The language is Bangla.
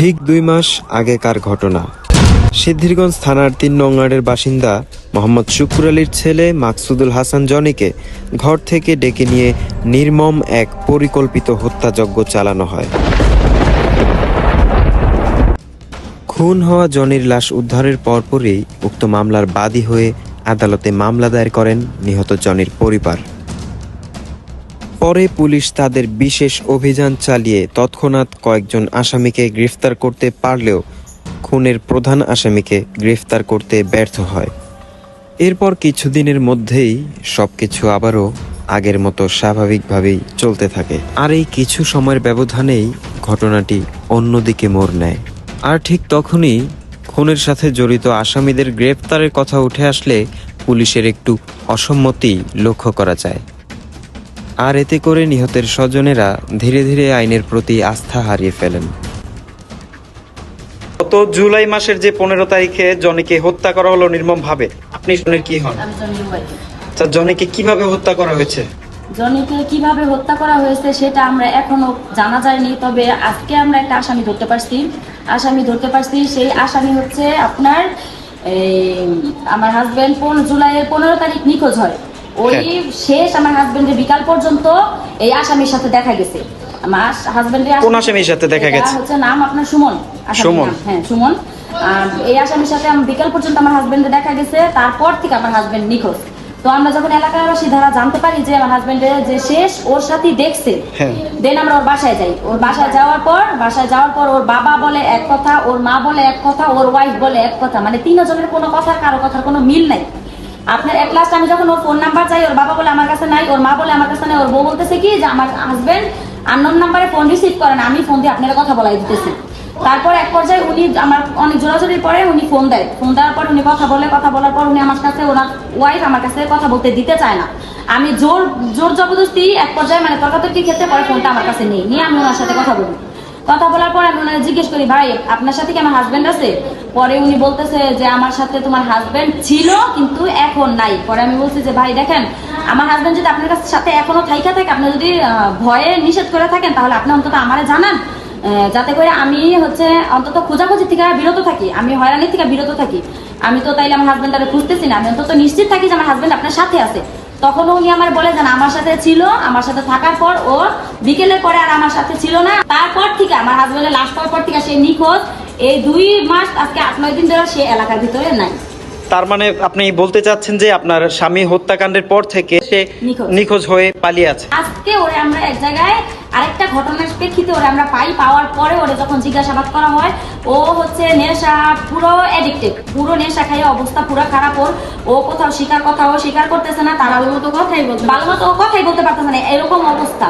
ঠিক দুই মাস আগেকার ঘটনা। সিদ্ধিরগঞ্জ থানার তিন নং ওয়ার্ডের বাসিন্দা মোহাম্মদ শুকুর আলীর ছেলে মাকসুদুল হাসান জনিকে ঘর থেকে ডেকে নিয়ে নির্মম এক পরিকল্পিত হত্যাযজ্ঞ চালানো হয়। খুন হওয়া জনির লাশ উদ্ধারের পরপরই উক্ত মামলার বাদী হয়ে আদালতে মামলা দায়ের করেন নিহত জনির পরিবার। পরে পুলিশ তাদের বিশেষ অভিযান চালিয়ে তৎক্ষণাৎ কয়েকজন আসামিকে গ্রেফতার করতে পারলেও খুনের প্রধান আসামিকে গ্রেফতার করতে ব্যর্থ হয়। এরপর কিছুদিনের মধ্যেই সব কিছু আবারও আগের মতো স্বাভাবিকভাবেই চলতে থাকে। আর এই কিছু সময়ের ব্যবধানেই ঘটনাটি অন্যদিকে মোড় নেয়। আর ঠিক তখনই খুনের সাথে জড়িত আসামিদের গ্রেফতারের কথা উঠে আসলে পুলিশের একটু অসম্মতি লক্ষ্য করা যায়। আর এতে করে নিহতের স্বজনেরা ধীরে ধীরে আইনের প্রতি আস্থা হারিয়ে ফেলেন। গত জুলাই মাসের যে পনেরো তারিখে জনিকে হত্যা করা হলো নির্মম ভাবে আপনি শুনে কি হন? ওয়াইফ আচ্ছা জনিকে কীভাবে হত্যা করা হয়েছে? জনিকে কীভাবে হত্যা করা হয়েছে সেটা আমরা এখনও জানা যায়নি তবে আজকে আমরা একটা আসামি ধরতে পারছি। আসামি ধরতে পারছি সেই আসামি হচ্ছে আপনার এই আমার হাজবেন্ড জুলাইয়ের পনেরো তারিখ নিখোঁজ হয়। ওই। শেষ আমার হাজবেন্ডের বিকাল পর্যন্ত এই আসামির সাথে দেখা গেছে। আমার হাজবেন্ডের কোন আসামির সাথে দেখা গেছে? হচ্ছে নাম আপনার সুমন সুমন। হ্যাঁ সুমন। এই আসামির সাথে আমার বিকাল পর্যন্ত আমার হাজবেন্ডে দেখা গেছে। তারপর থেকে আমার হাজবেন্ড নিখোঁজ। তো আমরা যখন এলাকাবাসী ধারা জানতে পারি যে আমার হাজবেন্ডের যে শেষ ওর সাথেই দেখছে হ্যাঁ। দেন আমরা ওর বাসায় যাই। ওর বাসায় যাওয়ার পর বাসায় যাওয়ার পর ওর বাবা বলে এক কথা ওর মা বলে এক কথা ওর ওয়াইফ বলে এক কথা। মানে তিনজনের কোনো কথা কারও কথার কোনো মিল নাই। আপনার এক লাস্ট আমি যখন ওর ফোন নাম্বার চাই, ওর বাবা বলে আমার কাছে নাই, ওর মা বলে আমার কাছে নাই, ওর বউ বলতেছে কি যে আমার হাজবেন্ড আননোন নাম্বারে ফোন রিসিভ করেন আমি ফোন দিয়ে আপনার কথা বলাই দিতেছি। তারপর এক পর্যায়ে উনি আমার অনেক জোরাজোরির পরে উনি ফোন দেয়। ফোন দেওয়ার পর উনি কথা বলে, কথা বলার পর উনি আমার কাছে, ওনার ওয়াইফ আমার কাছে কথা বলতে দিতে চায় না। আমি জোর জোর জবরদস্তি এক পর্যায়ে মানে তর্কাতর্কি ক্ষেত্রে পরে ফোনটা আমার কাছে নেই। নিয়ে আমি ওনার সাথে কথা বলি। কথা বলার পর আমি ওনাকে জিজ্ঞেস করি, ভাই, আপনার সাথে কি আমার হাজবেন্ড আছে? পরে উনি বলতেছে যে, আমার সাথে তোমার হাজবেন্ড ছিল, কিন্তু এখন নাই। পরে আমি বলছি যে, ভাই, দেখেন, আমার হাজবেন্ড যদি আপনার সাথে এখনও থাইকা থাকে, আপনি যদি ভয়ে নিষেধ করে থাকেন, তাহলে আপনি অন্তত আমারে জানান। যাতে করে আমি হচ্ছে অন্তত খোঁজাখুঁজি থেকে বিরত থাকি, আমি হয়রানি থেকে বিরত থাকি। আমি তো তাইলে আমার হাজবেন্ডারে খুঁজতেছি না, আমি অন্তত নিশ্চিত থাকি যে আমার হাজবেন্ড আপনার সাথে আছে। তখন উনি আমার বলে যান আমার সাথে ছিল আমার সাথে থাকার পর ও বিকেলের পরে আর আমার সাথে ছিল না। তারপর থেকে আমার হাজবেন্ডের লাশ পাওয়ার পর থেকে সে নিখোঁজ। এই দুই মাস আজকে আট নয় দিন ধরে সে এলাকার ভিতরে নাই। তার মানে আপনি বলতে চাচ্ছেন যে আপনার স্বামী হত্যাকাণ্ডের পর থেকে সে নিখোঁজ। হয়ে পালিয়ে আছে। আজকে ওরে আমরা এক জায়গায় আরেকটা ঘটনার প্রেক্ষিতে ওরা আমরা পাই, পাওয়ার পরে ওরা যখন জিজ্ঞাসাবাদ করা হয়, ও হচ্ছে নেশা, পুরো অ্যাডিক্টেড পুরো নেশা খাইয়ে অবস্থা পুরো খারাপ ওর। ও কোথাও শিকার, কথাও স্বীকার করতেছে না, তারা আলোর মতো কথাই বলতে ভালো মতো কথাই বলতে পারতেছে না, এরকম অবস্থা।